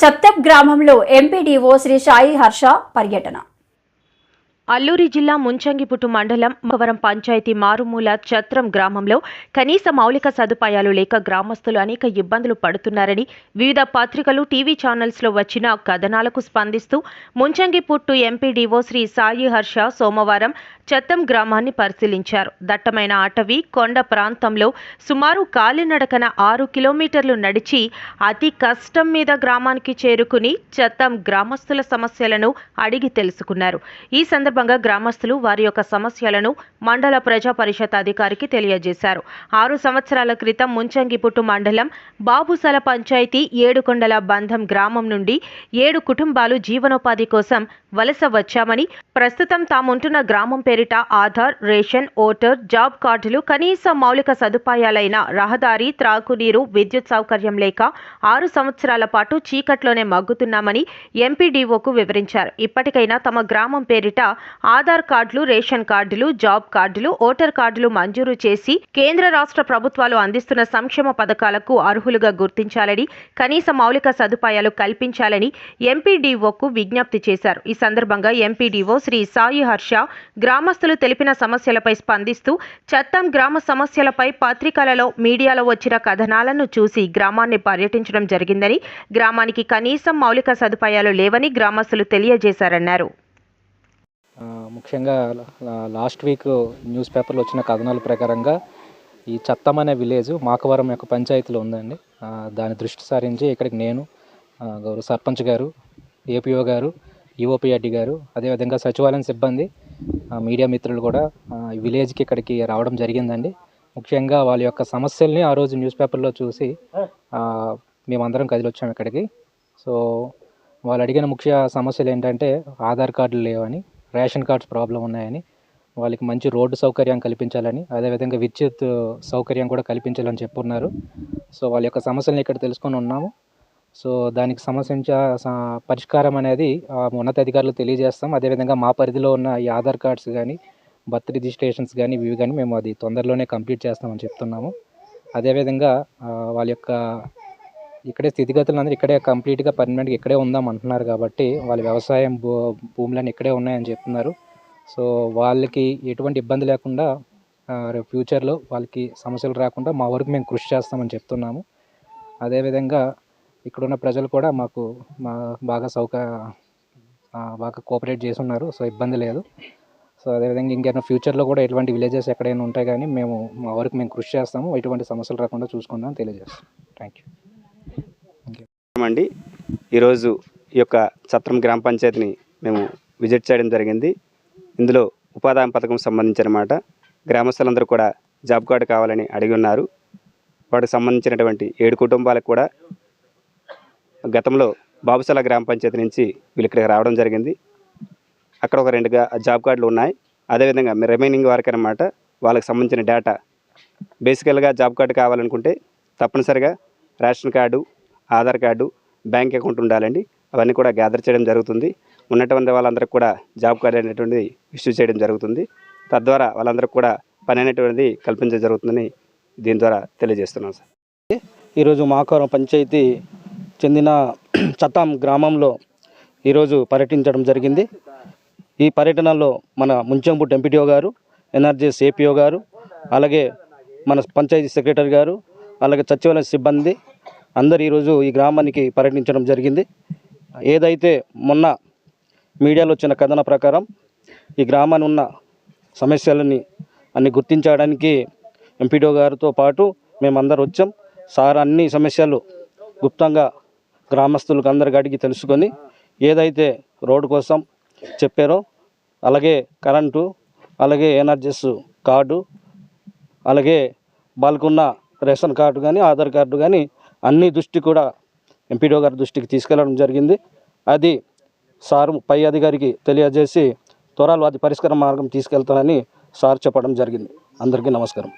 చత్తెప్ గ్రామంలో ఎంపీడీఓ శ్రీ సాయి హర్ష పర్యటన. అల్లూరి జిల్లా ముంచంగిపుట్టు మండలం మవరం పంచాయతీ మారుమూల చత్రం గ్రామంలో కనీస మౌలిక సదుపాయాలు లేక గ్రామస్తులు అనేక ఇబ్బందులు పడుతున్నారని వివిధ పత్రికలు టీవీ ఛానల్స్లో వచ్చిన కథనాలకు స్పందిస్తూ ముంచంగిపుట్టు ఎంపీడీఓ శ్రీ సాయి హర్ష సోమవారం చత్తం గ్రామాన్ని పరిశీలించారు. దట్టమైన అటవీ కొండ ప్రాంతంలో సుమారు కాలినడకన ఆరు కిలోమీటర్లు నడిచి అతి కష్టం మీద గ్రామానికి చేరుకుని చత్తం గ్రామస్తుల సమస్యలను అడిగి తెలుసుకున్నారు. ఈ సందర్భంగా గ్రామస్తులు వారి యొక్క సమస్యలను మండల ప్రజా పరిషత్ అధికారికి తెలియజేశారు. ఆరు సంవత్సరాల క్రితం ముంచంగిపుట్టు మండలం బాబుసల పంచాయతీ ఏడుకొండల బంధం గ్రామం నుండి ఏడు కుటుంబాలు జీవనోపాధి కోసం వలస వచ్చామని ప్రస్తుతం తాముంటున్న గ్రామం పేరిట ఆధార్ రేషన్ ఓటర్ జాబ్ కార్డులు కనీస మౌలిక సదుపాయాలైన రహదారి త్రాగునీరు విద్యుత్ సౌకర్యం లేక ఆరు సంవత్సరాల పాటు చీకట్లోనే మగ్గుతున్నామని ఎంపీడీఓకు వివరించారు. ఇప్పటికైనా తమ గ్రామం పేరిట ఆధార్ కార్డులు రేషన్ కార్డులు జాబ్ కార్డులు ఓటర్ కార్డులు మంజూరు చేసి కేంద్ర రాష్ట్ర ప్రభుత్వాలు అందిస్తున్న సంక్షేమ పథకాలకు అర్హులుగా గుర్తించాలని కనీస మౌలిక సదుపాయాలు కల్పించాలని ఎంపీడీఓకు విజ్ఞప్తి చేశారు. ఈ సందర్భంగా ఎంపీడీఓ శ్రీ సాయి హర్ష గ్రామస్తులు తెలిపిన సమస్యలపై స్పందిస్తూ చత్తం గ్రామ సమస్యలపై పత్రికలలో మీడియాలో వచ్చిన కథనాలను చూసి గ్రామాన్ని పర్యటించడం జరిగిందని గ్రామానికి కనీసం మౌలిక సదుపాయాలు లేవని గ్రామస్తులు తెలియజేశారన్నారు. ముఖ్యంగా లాస్ట్ వీక్ న్యూస్ పేపర్లో వచ్చిన కథనాల ప్రకారంగా ఈ చత్తం అనే విలేజ్ మాకవరం యొక్క పంచాయతీలో ఉందండి. దాని దృష్టి సారించి ఇక్కడికి నేను గౌరవ సర్పంచ్ గారు ఏపీఓ గారు ఈఓపిఆర్డి గారు అదేవిధంగా సచివాలయం సిబ్బంది మీడియా మిత్రులు కూడా ఈ విలేజ్కి ఇక్కడికి రావడం జరిగిందండి. ముఖ్యంగా వాళ్ళ యొక్క సమస్యల్ని ఆ రోజు న్యూస్ పేపర్లో చూసి మేమందరం కదిలొచ్చాము ఇక్కడికి. సో వాళ్ళు అడిగిన ముఖ్య సమస్యలు ఏంటంటే ఆధార్ కార్డులు లేవని రేషన్ కార్డ్స్ ప్రాబ్లం ఉన్నాయని వాళ్ళకి మంచి రోడ్డు సౌకర్యం కల్పించాలని అదేవిధంగా విద్యుత్ సౌకర్యం కూడా కల్పించాలని చెప్పున్నారు. సో వాళ్ళ యొక్క సమస్యలను ఇక్కడ తెలుసుకొని ఉన్నాము. సో దానికి సంబంధించిన పరిష్కారం అనేది ఉన్నతాధికారులు తెలియజేస్తాం. అదేవిధంగా మా పరిధిలో ఉన్న ఈ ఆధార్ కార్డ్స్ కానీ బర్త్ రిజిస్ట్రేషన్స్ కానీ ఇవి కానీ మేము అది తొందరలోనే కంప్లీట్ చేస్తామని చెప్తున్నాము. అదేవిధంగా వాళ్ళ యొక్క ఇక్కడే స్థితిగతులు అందరూ ఇక్కడే కంప్లీట్గా పర్మనెంట్గా ఇక్కడే ఉందాం అంటున్నారు కాబట్టి వాళ్ళ వ్యవసాయం భూ భూములన్నీ ఇక్కడే ఉన్నాయని చెప్తున్నారు. సో వాళ్ళకి ఎటువంటి ఇబ్బంది లేకుండా రేపు ఫ్యూచర్లో వాళ్ళకి సమస్యలు రాకుండా మా వరకు మేము కృషి చేస్తామని చెప్తున్నాము. అదేవిధంగా ఇక్కడున్న ప్రజలు కూడా మాకు మా బాగా సౌక బాగా కోఆపరేట్ చేసి ఉన్నారు సో ఇబ్బంది లేదు. సో అదేవిధంగా ఇంకేమైనా ఫ్యూచర్లో కూడా ఎటువంటి విలేజెస్ ఎక్కడైనా ఉంటాయి కానీ మేము మా వరకు మేము కృషి చేస్తాము. ఎటువంటి సమస్యలు రాకుండా చూసుకుందాం తెలియజేస్తాం థ్యాంక్ యూ అండి. ఈరోజు ఈ యొక్క చత్రం గ్రామ పంచాయతీని మేము విజిట్ చేయడం జరిగింది. ఇందులో ఉపాధి హామీ పథకం సంబంధించిన అన్నమాట గ్రామస్తులందరూ కూడా జాబ్ కార్డు కావాలని అడిగి ఉన్నారు. వాటికి సంబంధించినటువంటి ఏడు కుటుంబాలకు కూడా గతంలో బాబుసల గ్రామ పంచాయతీ నుంచి వీళ్ళు ఇక్కడికి రావడం జరిగింది. అక్కడ ఒక రెండుగా జాబ్ కార్డులు ఉన్నాయి. అదేవిధంగా రిమైనింగ్ వారికి అన్నమాట. వాళ్ళకి సంబంధించిన డేటా. బేసికల్గా జాబ్ కార్డు కావాలనుకుంటే తప్పనిసరిగా ration card Aadhaar card bank account ఉండాలండి. అవన్నీ కూడా గ్యాదర్ చేయడం జరుగుతుంది. ఉన్నటువంటి వాళ్ళందరికీ కూడా జాబ్ కార్డు అనేటువంటిది ఇష్యూ చేయడం జరుగుతుంది. తద్వారా వాళ్ళందరికీ కూడా పని అనేటువంటిది కల్పించడం జరుగుతుందని దీని ద్వారా తెలియజేస్తున్నాం సార్. ఈరోజు మాకారం పంచాయతీ చెందిన చత్తాం గ్రామంలో ఈరోజు పర్యటించడం జరిగింది. ఈ పర్యటనలో మన ముంచంపుట్ ఎంపీటీఓ గారు ఎన్ఆర్జీఎస్ ఏపీఓ గారు అలాగే మన పంచాయతీ సెక్రటరీ గారు అలాగే సచివాలయ సిబ్బంది అందరు ఈరోజు ఈ గ్రామానికి పర్యటించడం జరిగింది. ఏదైతే మొన్న మీడియాలో వచ్చిన కథన ప్రకారం ఈ గ్రామాన్ని ఉన్న సమస్యలని అన్ని గుర్తించడానికి ఎంపీడో గారితో పాటు మేమందరం వచ్చాం. సార్ అన్ని సమస్యలు గుప్తంగా గ్రామస్తులకు అందరికి అడిగి తెలుసుకొని ఏదైతే రోడ్డు కోసం చెప్పారో అలాగే కరెంటు అలాగే ఎనర్జీస్ కార్డు అలాగే వాళ్ళకున్న రేషన్ కార్డు కానీ ఆధార్ కార్డు కానీ అన్ని దృష్టి కూడా ఎంపీడీఓ గారి దృష్టికి తీసుకెళ్ళడం జరిగింది. అది సారు పై అధికారికి తెలియజేసి త్వరలో అది పరిష్కార మార్గం తీసుకెళ్తానని సార్ చెప్పడం జరిగింది. అందరికీ నమస్కారం.